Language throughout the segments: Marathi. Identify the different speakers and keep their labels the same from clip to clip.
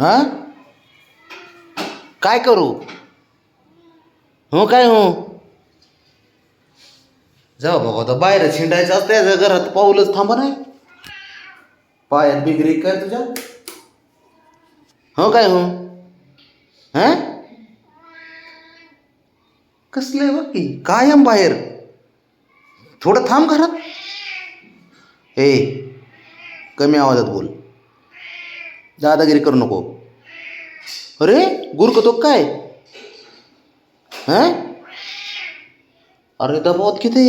Speaker 1: हा? काय करू? हो काय हो? जाऊ बघा आता बाहेर शिंडायचं असतं त्याच्या घरात पाऊलच थांब नाही. पायात बिगरी काय तुझ्या? हो काय हो? हां? कसले आहे बघ कायम बाहेर. थोडं थांब घरात. ए कमी आवाजात बोल. दादागिरी करू नको. अरे गुरकतो काय? हां? अरे दबावत किती?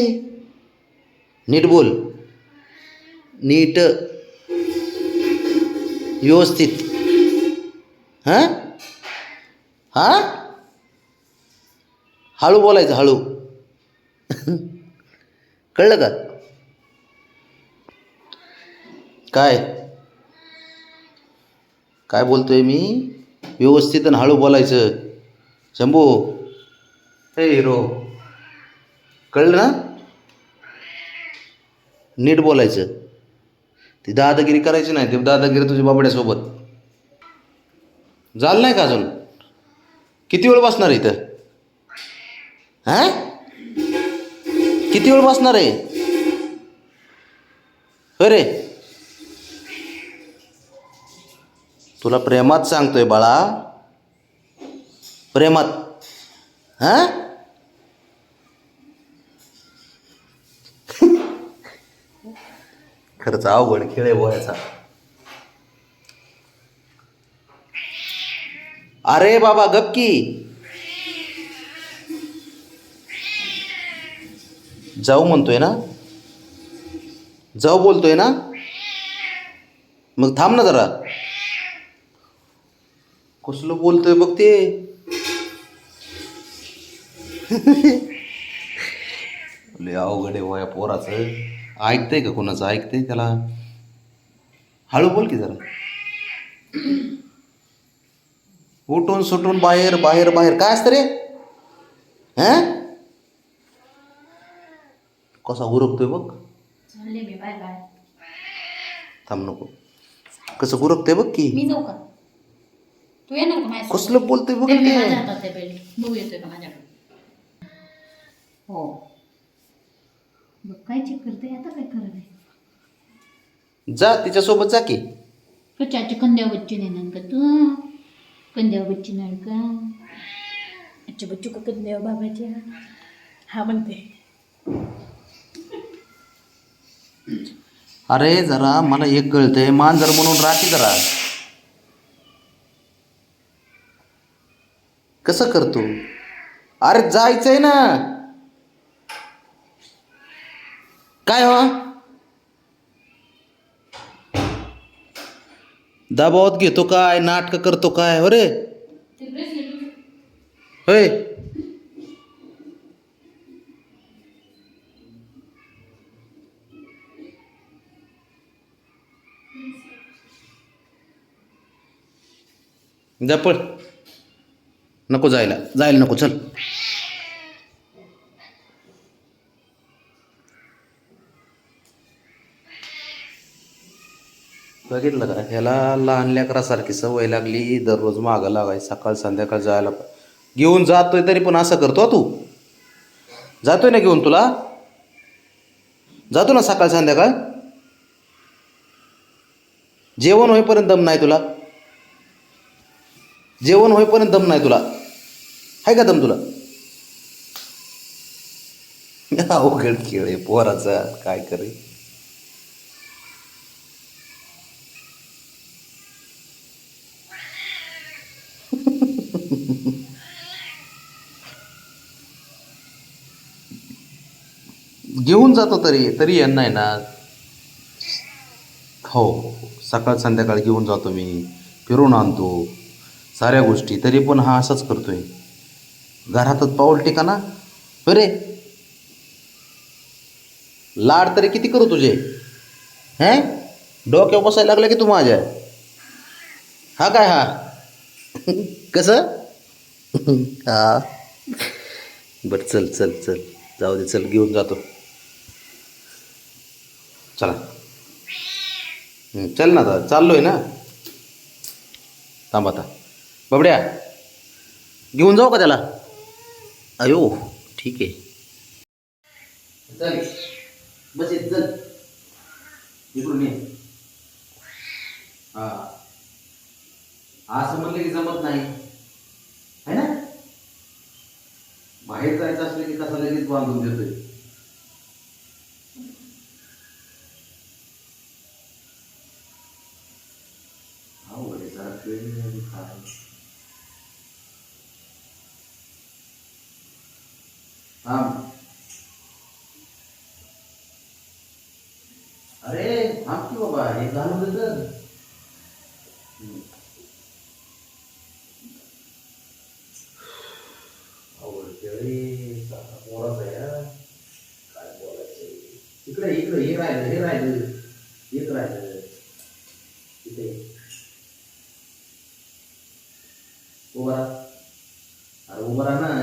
Speaker 1: नीट बोल. नीट. व्यवस्थित. हां? हां? हळू बोलायचं हळू. कळलं का? काय? काय बोलतोय मी? व्यवस्थित आणि हळू बोलायचं. शंभू. हे हिरो. कळलं ना? नीट बोलायचं. ती दादागिरी करायची नाही ती दादागिरी तुझ्या बाबड्यासोबत. झालं नाही का अजून? किती वेळ बसणार आहे इथं? हां? किती वेळ बसणार आहे? अरे! तुला प्रेमात सांगतोय बाळा. प्रेमात. हां? खरंच अवघड खेळ आहे वयाचा अरे बाबा गपकी जाऊ म्हणतोय ना? जाऊ बोलतोय ना? मग थांब ना जरा. कसलं बोलतोय बघ ते. अवघड आहे वया पोराचं. ऐकतंय का कोणाचं? ऐकतंय त्याला? हळू बोल की जरा. उठून सुटून बाहेर बाहेर बाहेर. काय असतं रे? हं? कसा गुरकतोय बघ.
Speaker 2: चालले मी बाय बाय.
Speaker 1: थांब नको. कसं गुरकतोय बघ की.
Speaker 2: मी जाऊ का? तू का माझ्या
Speaker 1: कसलं बोलतोय बघ
Speaker 2: मी
Speaker 1: ते.
Speaker 2: हातात पहिले. बघू येतोय का माझ्याकडे. हो. बघ काय चेक करते? आता काय करत? आहे
Speaker 1: जा तिच्यासोबत जा की.
Speaker 2: कच्च्याच्या कंद्या बच्ची नाही का तू. कंद्या बच्ची नाही का? अच्छा बच्चू का कंद्या बाबाच्या? हा म्हणते.
Speaker 1: अरे जरा मला एक कळतंय. मांजर म्हणून राखी जरा. कसं करतो? अरे जायचंय ना. काय हो? दाबावत घेतो काय? नाटक करतो काय? हो रे. होय. जा नको जायला. जायला नको चल. बघितलं का? ह्याला लहान लेकरासारखी सवय लागली दररोज मागं लागाय सकाळ संध्याकाळ जायला. घेऊन जातोय तरी पण असं करतो तू. जातोय ना घेऊन तुला? जातो ना सकाळ संध्याकाळ? जेवण होईपर्यंत दम नाही तुला. जेवण होईपर्यंत दम नाही तुला. आहे का दम तुला अवघड खेळ आहे पोराचा काय करे. घेऊन जातो तरी तरी यांना आहे ना. हो सकाळ संध्याकाळ घेऊन जातो मी फिरून आणतो. साऱ्या गोष्टी तरी पण हा असाच करतोय. घरातच पाऊल टिका रे लाड तरी किती करू तुझे? हे? डोक्यावर बसायला लागलं की तू माझ्या? हा काय हा? कसं? हा. बरं चल चल चल. जाऊ दे चल घेऊन जातो. चला. चल ना चाललो आहे ना? थांब आता. बबड्या घेऊन जाऊ का त्याला? अयो ठीक आहे. बस येत चल. इकडून ये. हा. असं म्हणलं की जमत नाही. है ना? बाहेर जायचं असलं की कसा लगेच बांधून देतोय. अवघड आहे जरा अरे थांब की बाबा? हे घालून दे तर हम्म. काय बोलायचं इकडे इकडे हे राहिलं हे राहिलं एक राहिलं इथे उभा अरे उभा राहा ना